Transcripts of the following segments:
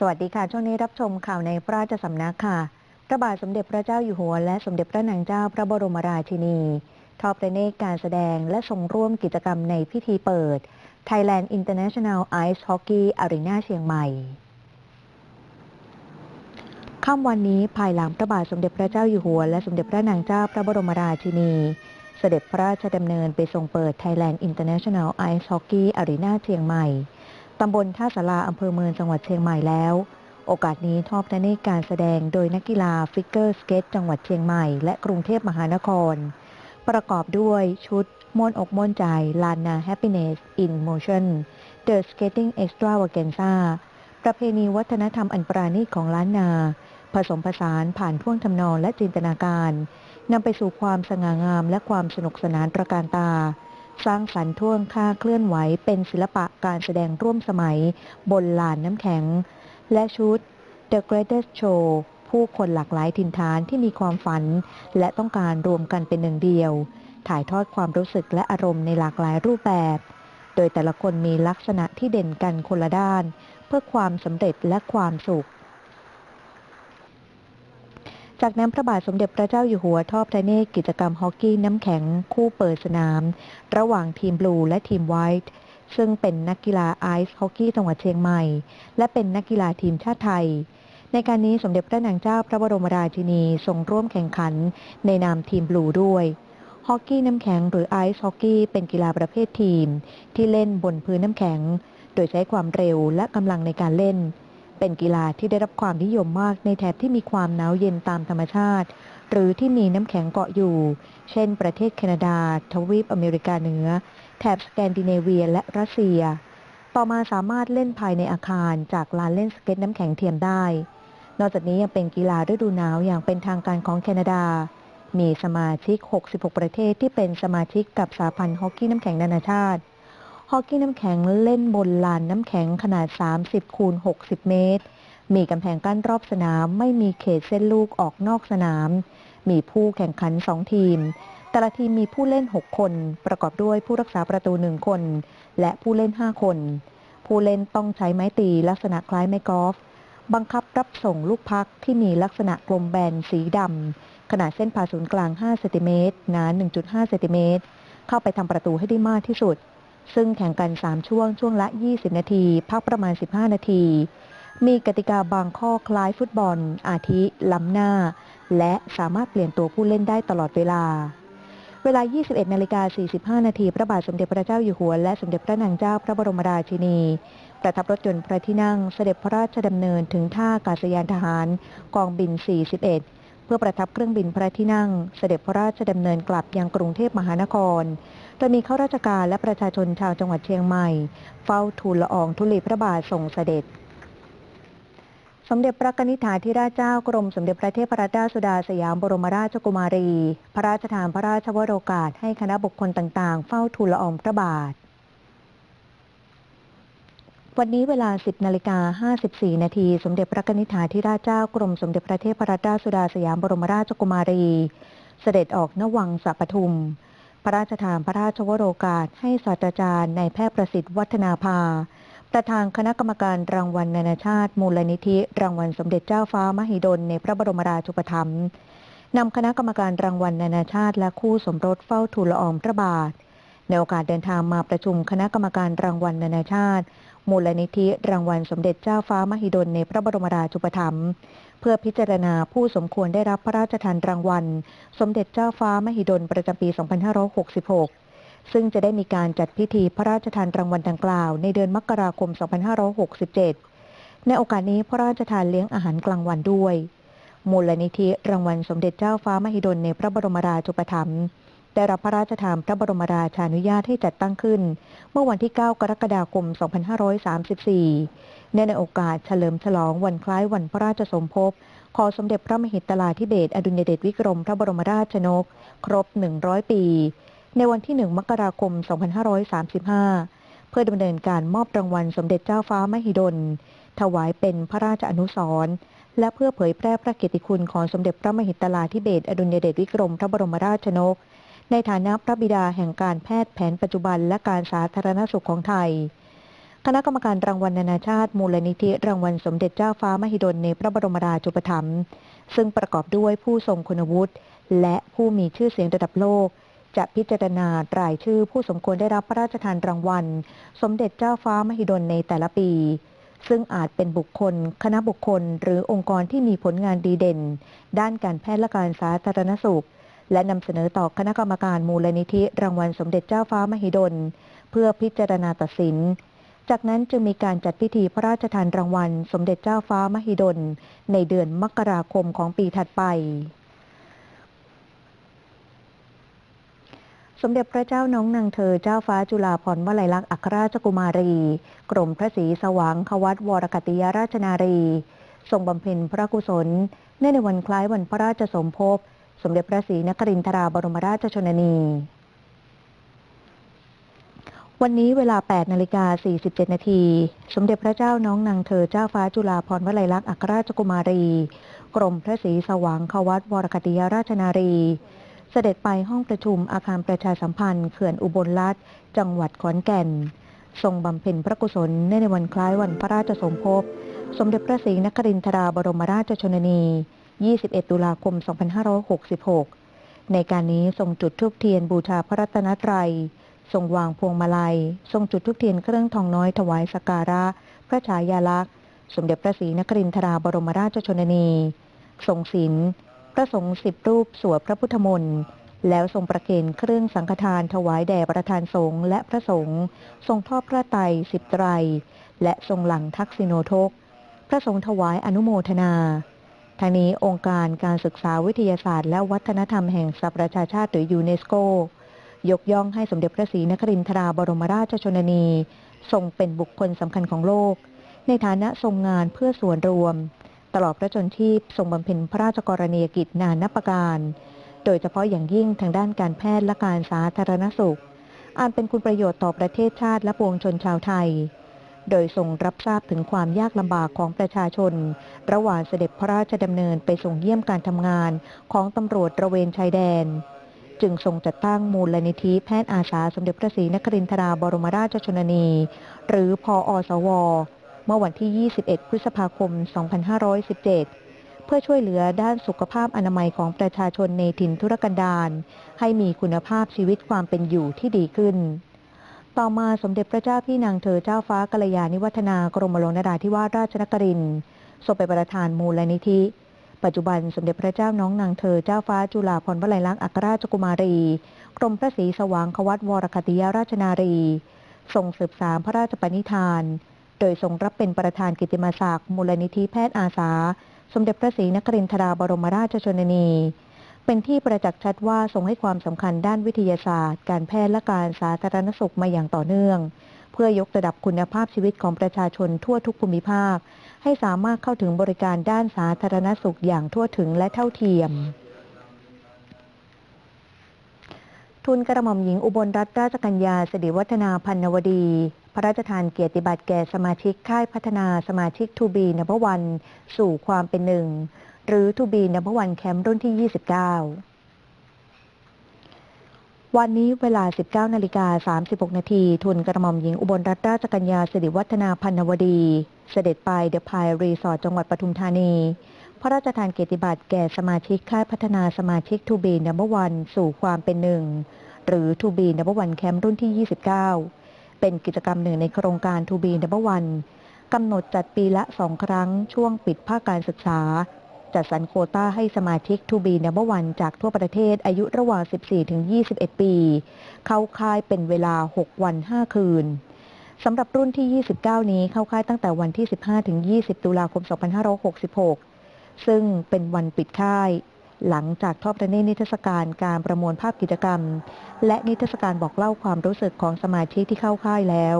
สวัสดีค่ะ ช่วงนี้รับชมข่าวในพระราชสำนักค่ะ พระบาทสมเด็จพระเจ้าอยู่หัว และสมเด็จพระนางเจ้าพระบรมราชินี ทอดพระเนตรการแสดงและทรงร่วมกิจกรรมในพิธีเปิด Thailand International Ice Hockey Arena เชียงใหม่ค่ำวันนี้ภายหลังพระบาทสมเด็จพระเจ้าอยู่หัว และสมเด็จพระนางเจ้าพระบรมราชินี เสด็จพระราชดำเนินไปทรงเปิด Thailand International Ice Hockey Arena เชียงใหม่ ตำบลท่าสาราอำเภอเมืองจังหวัดเชียงใหม่แล้ว โอกาสนี้ทอดพระเนตรการแสดงโดยนักกีฬาฟิกเกอร์สเก็ตจังหวัดเชียงใหม่และกรุงเทพมหานคร ประกอบด้วยชุดม่วนอกม่วนใจลานนา Happiness in Motion The Skating Extravaganza ประเพณีวัฒนธรรมอันปราณีตของล้านนา ผสมผสานผ่านท่วงทำนองและจินตนาการนำไปสู่ความสง่างามและความสนุกสนานตระการตา สร้างสรรค์ท่วงค่าเคลื่อนไหวเป็นศิลปะการแสดงร่วมสมัย บนลานน้ำแข็ง และชุด The Greatest Show ผู้คนหลากหลายถิ่นฐานที่มีความฝัน และต้องการรวมกันเป็นหนึ่งเดียว ถ่ายทอดความรู้สึกและอารมณ์ในหลากหลายรูปแบบ โดยแต่ละคนมีลักษณะที่เด่นกันคนละด้าน เพื่อความสำเร็จและความสุข จากนั้นพระบาทสมเด็จพระเจ้าอยู่หัวทอดพระเนตรกิจกรรมฮอกกี้น้ำแข็งคู่เปิดสนาม ระหว่างทีมบลูและทีมไวท์ ซึ่งเป็นนักกีฬาไอซ์ฮอกกี้จังหวัดเชียงใหม่ และเป็นนักกีฬาทีมชาติไทย ในการนี้สมเด็จพระนางเจ้าพระบรมราชินีทรงร่วมแข่งขันในนามทีมบลูด้วยฮอกกี้น้ำแข็งหรือไอซ์ฮอกกี้เป็นกีฬาประเภททีม ที่เล่นบนพื้นน้ำแข็ง โดยใช้ความเร็วและกำลังในการเล่น เป็นกีฬาที่ได้รับความนิยมมากในแถบที่มีความหนาวเย็นตามธรรมชาติ หรือที่มีน้ำแข็งเกาะอยู่ เช่น ประเทศแคนาดา ทวีปอเมริกาเหนือ แถบสแกนดิเนเวียและรัสเซีย ต่อมาสามารถเล่นภายในอาคารจากลานเล่นสเก็ตน้ำแข็งเทียมได้ นอกจากนี้ยังเป็นกีฬาฤดูหนาวอย่างเป็นทางการของแคนาดา มีสมาชิก 66 ประเทศที่เป็นสมาชิกกับสาพันธ์ฮอกกี้น้ำแข็งนานาชาติฮอกกี้น้ำแข็งเล่นบนลานน้ำแข็งขนาด 30 คูณ 60 เมตร มีกำแพงกั้นรอบสนาม ไม่มีเขตเส้นลูกออกนอกสนาม มีผู้แข่งขัน 2 ทีม แต่ละทีมมีผู้เล่น 6 คน ประกอบด้วยผู้รักษาประตู 1 คน และผู้เล่น 5 คน ผู้เล่นต้องใช้ไม้ตีลักษณะคล้ายไม้กอล์ฟบังคับรับส่งลูกพักที่มีลักษณะกลมแบนสีดำขนาดเส้นผ่าศูนย์กลาง 5 เซนติเมตรหนา 1.5 เซนติเมตร เข้าไปทำประตูให้ได้มากที่สุด ซึ่งแข่งกัน 3 ช่วง ช่วงละ 20 นาที พักประมาณ 15 นาที มีกติกาบางข้อคล้ายฟุตบอล อาทิ ล้ำหน้า และสามารถเปลี่ยนตัวผู้เล่นได้ตลอดเวลา เวลา 21นาฬิกา45 นาที พระบาทสมเด็จพระเจ้าอยู่หัว และสมเด็จพระนางเจ้าพระบรมราชินี ประทับรถยนต์พระที่นั่งเสด็จพระราชดำเนินถึงท่าอากาศยานทหารกองบิน 41 เพื่อประทับเครื่องบินพระที่นั่ง เสด็จพระราชดำเนินกลับยังกรุงเทพมหานครโดยมีข้าราชการและประชาชนชาวจังหวัดเชียงใหม่ เฝ้าทูลละอองธุลีพระบาททรงเสด็จ สมเด็จพระนิษฐาธิราชเจ้ากรมสมเด็จพระเทพรัตนราชสุดาสยามบรมราชกุมารี พระราชทานพระราชวโรกาสให้คณะบุคคลต่างๆ เฝ้าทูลละอองพระบาท วันนี้เวลา 10นาฬิกา54 นาที สมเด็จพระนิษฐาธิราชเจ้ากรมสมเด็จพระเทพรัตนราชสุดาสยามบรมราชกุมารี เสด็จออกนวังสัปทุม พระราชทานพระราชวโรกาสให้ศาสตราจารย์นายแพทย์ประสิทธิ์วัฒนาภา ประธานคณะกรรมการรางวัลนานาชาติ มูลนิธิ รางวัลสมเด็จเจ้าฟ้ามหิดลในพระบรมราชูปถัมภ์นำคณะกรรมการรางวัลนานาชาติ และคู่สมรสเฝ้าทูลละอองพระบาท ในโอกาสเดินทางมาประชุมคณะกรรมการรางวัลนานาชาติ มูลนิธิ รางวัลสมเด็จเจ้าฟ้ามหิดลในพระบรมราชูปถัมภ์เพื่อพิจารณาผู้สมควรได้รับพระราชทานรางวัล สมเด็จเจ้าฟ้ามหิดลประจำปี 2566 ซึ่งจะได้มีการจัดพิธีพระราชทานรางวัลดังกล่าว ในเดือนมกราคม 2567 ในโอกาสนี้พระราชทานเลี้ยงอาหารกลางวันด้วย มูลนิธิรางวัลสมเด็จเจ้าฟ้ามหิดลในพระบรมราชูปถัมภ์ได้รับพระราชทานพระบรมราชานุญาตให้จัดตั้งขึ้น เมื่อวันที่ 9 กรกฎาคม 2534ในในโอกาสเฉลิมฉลองวันคล้ายวันพระราชสมภพของสมเด็จพระมหิตลาธิเบศอดุลยเดชวิกรมพระบรมราชชนก ครบ 100 ปี ในวันที่ 1 มกราคม 2535 เพื่อดำเนินการมอบรางวัลสมเด็จเจ้าฟ้ามหิดล ถวายเป็นพระราชอนุสรณ์และเพื่อเผยแพร่พระเกียรติคุณของสมเด็จพระมหิตลาธิเบศอดุลยเดชวิกรมพระบรมราชชนก ในฐานะพระบิดาแห่งการแพทย์แผนปัจจุบันและการสาธารณสุขของไทย คณะกรรมการรางวัลนานาชาติ มูลนิธิรางวัลสมเด็จเจ้าฟ้ามหิดลในพระบรมราชูปถัมภ์ซึ่งประกอบด้วยผู้ทรงคุณวุฒิและผู้มีชื่อเสียงระดับโลก จะพิจารณารายชื่อผู้สมควรได้รับพระราชทานรางวัล สมเด็จเจ้าฟ้ามหิดลในแต่ละปี ซึ่งอาจเป็นบุคคล คณะบุคคล หรือองค์กรที่มีผลงานดีเด่น ด้านการแพทย์และการสาธารณสุข และนำเสนอต่อคณะกรรมการมูลนิธิรางวัลสมเด็จเจ้าฟ้ามหิดล เพื่อพิจารณาตัดสิน จากนั้นจึงมีการจัดพิธีพระราชทานรางวัล สมเด็จเจ้าฟ้ามหิดล ในเดือนมกราคมของปีถัดไป สมเด็จพระเจ้าน้องนางเธอเจ้าฟ้าจุฬาภรณ์วลัยลักษณ์อัครราชกุมารี กรมพระศรีสว่างควัตวรกติยราชนารี ทรงบำเพ็ญพระกุศลเนื่องในวันคล้ายวันพระราชสมภพ สมเด็จพระศรีนครินทราบรมราชชนนี วันนี้เวลา 8 นาฬิกา 47 นาที สมเด็จพระเจ้าน้องนางเธอเจ้าฟ้าจุฬาภรณ์วลัยลักษณ์อัครราชกุมารี กรมพระศรีสว่างควัตวรกติยราชนารี เสด็จไปห้องประชุมอาคารประชาสัมพันธ์เขื่อนอุบลรัฐจังหวัดขอนแก่น ทรงบำเพ็ญพระกุศลเนื่องในวันคล้ายวันพระราชสมภพ สมเด็จพระศรีนครินทราบรมราชชนนี 21 ตุลาคม 2566 ในการนี้ทรงจุดธูปเทียนบูชาพระรัตนตรัย ทรงวางพวงมาลัย ทรงจุดธูปเทียนเครื่องทองน้อยถวายสการะ พระฉายาลักษณ์ สมเด็จพระศรีนครินทราบรมราชชนนี ทรงศีล ระสงฆ์สิบรูปสวดพระพุทธมนต์แล้วทรงประเคนเครื่องสังฆทานถวายแด่ประธานสงฆ์และพระสงฆ์ทรงทอดพระไตรสิบไตร และทรงหลังทักษิโนทก พระสงฆ์ถวายอนุโมทนาทางนี้องค์การการศึกษาวิทยาศาสตร์ และวัฒนธรรมแห่งสหประชาชาติหรือยูเนสโก ยกย่องให้สมเด็จพระศรีนครินทราบรมราชชนนีทรงเป็นบุคคลสำคัญของโลก ในฐานะทรงงานเพื่อส่วนรวม ตลอดพระชนชีพทรงบำเพ็ญพระราชกรณียกิจนานนับประการ โดยเฉพาะอย่างยิ่งทางด้านการแพทย์และการสาธารณสุขอาจเป็นคุณประโยชน์ต่อประเทศชาติและปวงชนชาวไทย โดยทรงรับทราบถึงความยากลำบากของประชาชน ระหว่างเสด็จพระราชดำเนินไปส่งเยี่ยมการทำงานของตำรวจระเวนชายแดน จึงทรงจัดตั้งมูลนิธิแพทย์อาสาสมเด็จพระศรีนครินทราบรมราชชนนี หรือพออสว เมื่อวันที่ 21 พฤษภาคม 2517 เพื่อช่วยเหลือด้านสุขภาพอนามัยของประชาชนในถิ่นทุรกันดารให้มีคุณภาพชีวิตความเป็นอยู่ที่ดีขึ้น ต่อมาสมเด็จพระเจ้าพี่นางเธอเจ้าฟ้ากัลยาณิวัฒนากรมหลวงนราธิวาสราชนครินทร์ทรงเป็นประธานมูลนิธิ ปัจจุบันสมเด็จพระเจ้าน้องนางเธอเจ้าฟ้าจุฬาภรณ์วลัยลักษณ์อัครราชกุมารี กรมพระศรีสว่างควัตวรคติยราชนารี ทรงสืบสารพระราชปณิธาน โดยทรงรับเป็นประธานกิติมศักดิ์มูลนิธิแพทย์อาสา สมเด็จพระศรีนครินทราบรมราชชนนี เป็นที่ประจักษ์ชัดว่าทรงให้ความสำคัญด้านวิทยาศาสตร์ การแพทย์และการสาธารณสุขมาอย่างต่อเนื่อง เพื่อยกระดับคุณภาพชีวิตของประชาชนทั่วทุกภูมิภาค ให้สามารถเข้าถึงบริการด้านสาธารณสุขอย่างทั่วถึงและเท่าเทียม ทุนกระหม่อมหญิงอุบลรัตนราชกัญญาสิริวัฒนาพันนวดี พระราชทานเกียรติบัตรแก่สมาชิกค่ายพัฒนาสมาชิกทูบีนับวัน สู่ความเป็นหนึ่ง หรือทูบีนับวันแคมป์รุ่นที่ 29 วันนี้เวลา 19นาฬิกา36 นาที ทุนกระหม่อมหญิงอุบลรัตนราชกัญญาสิริวัฒนาพันนวดี เสด็จไปเดอะพายรีสอร์ทจังหวัดปทุมธานี พระราชทานเกียรติบัตรแก่สมาชิกค่ายพัฒนาสมาชิกทูบีนับอร์วันสู่ความเป็นหนึ่ง หรือทูบีนับอร์วันแคมป์รุ่นที่ 29 เป็นกิจกรรมหนึ่งในโครงการทูบีนับอร์วันกำหนดจัดปีละสองครั้งช่วงปิดภาคการศึกษา จัดสรรโคต้าให้สมาชิกทูบีนับอร์วันจากทั่วประเทศอายุระหว่าง 14-21 ปี เข้าค่ายเป็นเวลา 6 วัน 5 คืนสำหรับรุ่นที่ 29 นี้เข้าค่ายตั้งแต่วันที่ 15-20 ตุลาคม 2566 ซึ่งเป็นวันปิดค่าย หลังจากทอดพระเนตรนิทรรศการการประมวลภาพกิจกรรม และนิทรรศการบอกเล่าความรู้สึกของสมาชิกที่เข้าค่ายแล้ว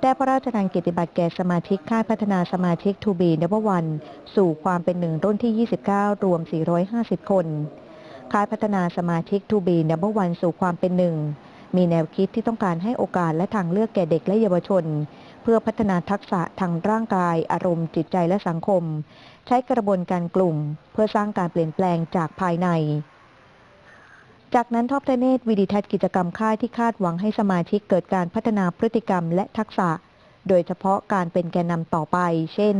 ได้พระราชทานเกียรติบัตรแก่สมาชิกค่ายพัฒนาสมาชิกทูบีเนบวันสู่ความเป็นหนึ่งรุ่นที่ 29 รวม 450 คน ค่ายพัฒนาสมาชิกทูบีเนบวันสู่ความเป็นหนึ่งมีแนวคิดที่ต้องการให้โอกาสและทางเลือกแก่เด็กและเยาวชน เพื่อพัฒนาทักษะทางร่างกาย อารมณ์จิตใจและสังคม ใช้กระบวนการกลุ่ม เพื่อสร้างการเปลี่ยนแปลงจากภายใน จากนั้นทอดพระเนตรวิดีทัศน์กิจกรรมค่ายที่คาดหวังให้สมาชิกเกิดการพัฒนาพฤติกรรมและทักษะ โดยเฉพาะการเป็นแกนนำต่อไป เช่น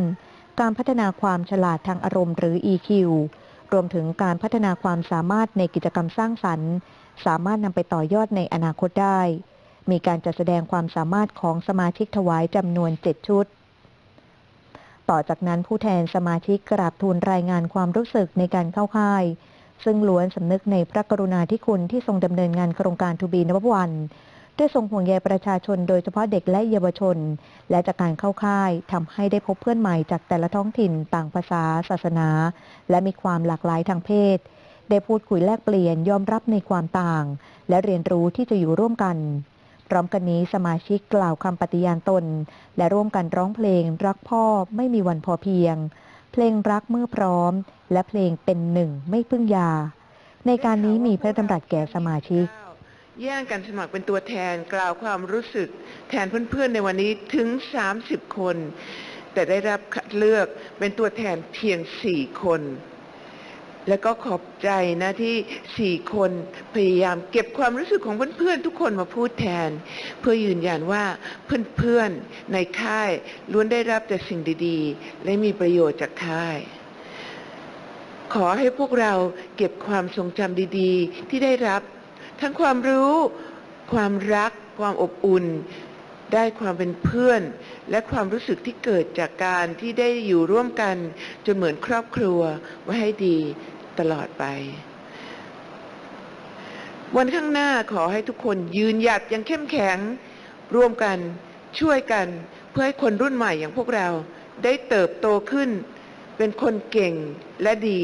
การพัฒนาความฉลาดทางอารมณ์หรือ EQ รวมถึงการพัฒนาความสามารถในกิจกรรมสร้างสรรค์ สามารถนำไปต่อยอดในอนาคตได้ มีการจัดแสดงความสามารถของสมาชิกถวายจำนวน 7 ชุด ต่อจากนั้นผู้แทนสมาชิกกราบทูลรายงานความรู้สึกในการเข้าค่าย ซึ่งล้วนสำนึกในพระกรุณาธิคุณที่ทรงดำเนินงานโครงการทูบีนวัวันด้วยทรงห่วงใยประชาชนโดยเฉพาะเด็กและเยาวชน และจากการเข้าค่ายทำให้ได้พบเพื่อนใหม่จากแต่ละท้องถิ่นต่างภาษา ศาสนา และมีความหลากหลายทางเพศ ได้พูดคุยแลกเปลี่ยนยอมรับในความต่าง และเรียนรู้ที่จะอยู่ร่วมกัน พร้อมกันนี้สมาชิกกล่าวคำปฏิญาณตน และร่วมกันร้องเพลงรักพ่อไม่มีวันพอเพียง เพลงรักเมื่อพร้อม และเพลงเป็นหนึ่งไม่พึ่งยา ในการนี้มีพระดำรัสแก่สมาชิกแย่งกันสมัครเป็นตัวแทนกล่าวความรู้สึกแทนเพื่อนๆในวันนี้ถึง 30 คน แต่ได้รับคัดเลือกเป็นตัวแทนเพียง 4 คน แล้วก็ขอบใจนะที่4คนพยายามเก็บความรู้สึกของเพื่อนๆทุกคนมาพูดแทน เพื่อยืนยันว่าเพื่อนๆในค่ายล้วนได้รับแต่สิ่งดีๆ และมีประโยชน์จากค่าย ขอให้พวกเราเก็บความทรงจำดีๆ ที่ได้รับ ทั้งความรู้ ความรัก ความอบอุ่นได้ความเป็นเพื่อน และความรู้สึกที่เกิดจากการที่ได้อยู่ร่วมกัน จนเหมือนครอบครัวไว้ให้ดี ตลอดไป วันข้างหน้าขอให้ทุกคนยืนหยัดอย่างเข้มแข็ง ร่วมกันช่วยกัน เพื่อให้คนรุ่นใหม่อย่างพวกเราได้เติบโตขึ้น เป็นคนเก่งและดี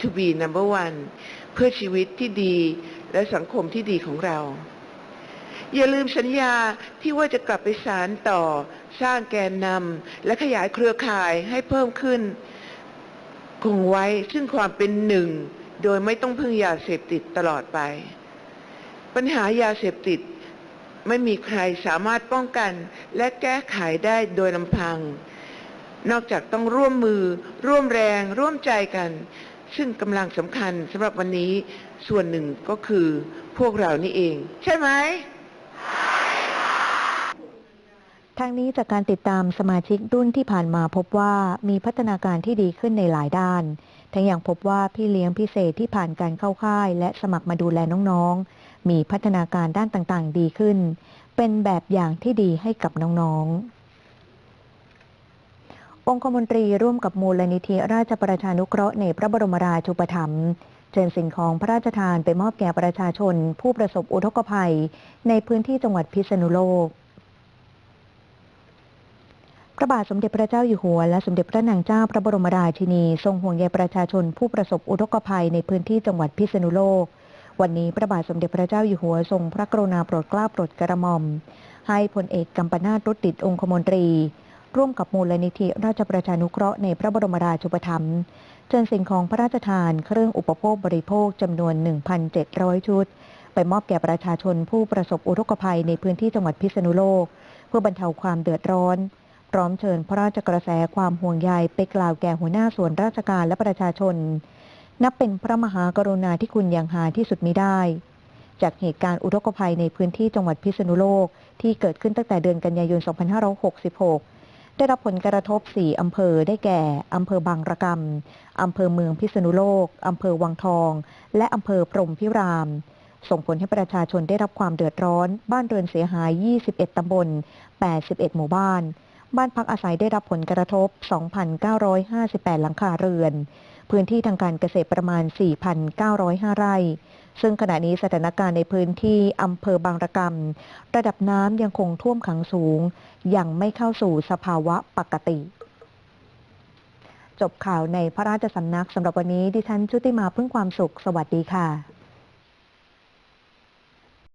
to be number one เพื่อชีวิตที่ดีและสังคมที่ดีของเรา อย่าลืมสัญญาที่ว่าจะกลับไปสารต่อ สร้างแกนนำและขยายเครือข่ายให้เพิ่มขึ้น คงไว้ซึ่งความเป็นหนึ่ง โดยไม่ต้องพึ่งยาเสพติดตลอดไป ปัญหายาเสพติดไม่มีใครสามารถป้องกันและแก้ไขได้โดยลำพัง นอกจากต้องร่วมมือ ร่วมแรง ร่วมใจกัน ซึ่งกำลังสำคัญสำหรับวันนี้ส่วนหนึ่งก็คือพวกเรานี่เอง ใช่ไหม ทางนี้จากการติดตามสมาชิกรุ่นที่ผ่านมาพบว่ามีพัฒนาการที่ดีขึ้นในหลายด้าน ทั้งอยังพบว่าพี่เลี้ยงพิเศษที่ผ่านการเข้าค่าย และสมัครมาดูแลน้องๆ มีพัฒนาการด้านต่างๆ ดีขึ้น เป็นแบบอย่างที่ดีให้กับน้องๆ องคมนตรีร่วมกับมูลนิธิราชประชานุเคราะห์ในพระบรมราชูปถัมภ์เชิญสิ่งของพระราชทานไปมอบแก่ประชาชน ผู้ประสบอุทกภัย ในพื้นที่จังหวัดพิษณุโลก ระบาทสมเด็จพระเจ้าอยู่หัว และสมเด็จพระนางเจ้าพระบรมราชินี ทรงห่วงใยประชาชนผู้ประสบอุทกภัยในพื้นที่จังหวัดพิษณุโลก วันนี้พระบาทสมเด็จพระเจ้าอยู่หัว ทรงพระกรุณาโปรดเกล้าโปรดกระหม่อม ให้พลเอกกัมปนาตรุตติดองคมนตรี ร่วมกับมูลนิธิราชประชานุเคราะห์ในพระบรมราชูปถัมภ์เชิญสิ่งของพระราชทานเครื่องอุปโภคบริโภคจำนวน 1,700 ชุด ไปมอบแก่ประชาชนผู้ประสบอุทกภัยในพื้นที่จังหวัดพิษณุโลก เพื่อบรรเทาความเดือดร้อน พร้อมเชิญพระราชกระแสความห่วงใยไปกล่าวแก่หัวหน้าส่วนราชการและประชาชน นับเป็นพระมหากรุณาธิคุณอย่างหาที่สุดมิได้ จากเหตุการณ์อุทกภัยในพื้นที่จังหวัดพิษณุโลก ที่เกิดขึ้นตั้งแต่เดือนกันยายน 2566 ได้รับผลกระทบ 4 อำเภอได้แก่ อำเภอบางระกำ อำเภอเมืองพิษณุโลก อำเภอวังทอง และอำเภอพรมพิรามส่งผลให้ประชาชนได้รับความเดือดร้อน บ้านเรือนเสียหาย 21 ตำบล 81 หมู่บ้าน บ้านพักอาศัยได้รับผลกระทบ 2,958 หลังคาเรือน พื้นที่ทางการเกษตรประมาณ 4,905 ไร่ ซึ่งขณะนี้สถานการณ์ในพื้นที่อำเภอบางระกำระดับน้ำยังคงท่วมขังสูง ยังไม่เข้าสู่สภาวะปกติ จบข่าวในพระราชสำนักสำหรับวันนี้ดิฉันชุติมาพึ่งความสุข สวัสดีค่ะ